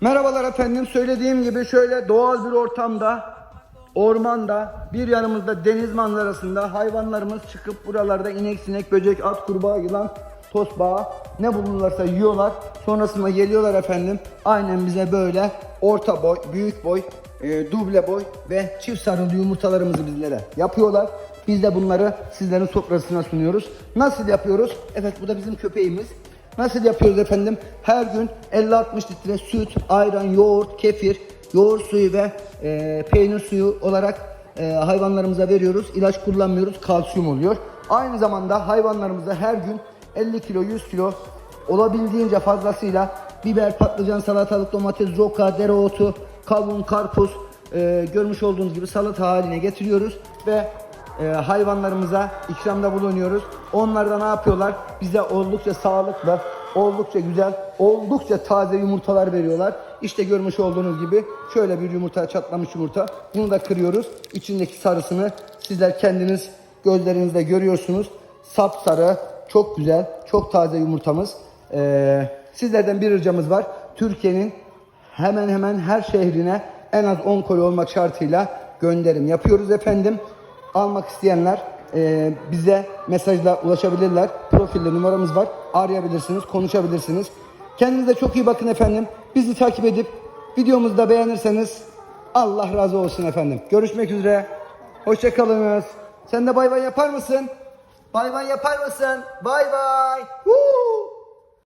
Merhabalar efendim. Söylediğim gibi şöyle doğal bir ortamda, ormanda, bir yanımızda deniz manzarasında hayvanlarımız çıkıp buralarda inek, sinek, böcek, at, kurbağa, yılan, tosbağa ne bulurlarsa yiyorlar. Sonrasında geliyorlar efendim. Aynen bize böyle orta boy, büyük boy, e, duble boy ve çift sarılı yumurtalarımızı bizlere yapıyorlar. Biz de bunları sizlerin sofrasına sunuyoruz. Nasıl yapıyoruz? Evet bu da bizim köpeğimiz. Nasıl yapıyoruz efendim? Her gün 50-60 litre süt, ayran, yoğurt, kefir, yoğurt suyu ve e, peynir suyu olarak e, hayvanlarımıza veriyoruz. İlaç kullanmıyoruz, kalsiyum oluyor. Aynı zamanda hayvanlarımıza her gün 50 kilo, 100 kilo olabildiğince fazlasıyla biber, patlıcan, salatalık, domates, roka, dereotu, kavun, karpuz e, görmüş olduğunuz gibi salata haline getiriyoruz ve e, hayvanlarımıza ikramda bulunuyoruz. Onlar da ne yapıyorlar? Bize oldukça sağlıklı, oldukça güzel, oldukça taze yumurtalar veriyorlar. İşte görmüş olduğunuz gibi şöyle bir yumurta, çatlamış yumurta. Bunu da kırıyoruz. İçindeki sarısını sizler kendiniz gözlerinizde görüyorsunuz. Sapsarı, çok güzel, çok taze yumurtamız. E, sizlerden bir ricamız var. Türkiye'nin hemen hemen her şehrine en az 10 koli olmak şartıyla gönderim yapıyoruz efendim. Almak isteyenler e, bize mesajla ulaşabilirler. Profilde numaramız var. Arayabilirsiniz, konuşabilirsiniz. Kendinize çok iyi bakın efendim. Bizi takip edip videomuzu da beğenirseniz Allah razı olsun efendim. Görüşmek üzere. Hoşçakalınız. Sen de bay bay yapar mısın? Bay bay yapar mısın? Bay bay. Woo!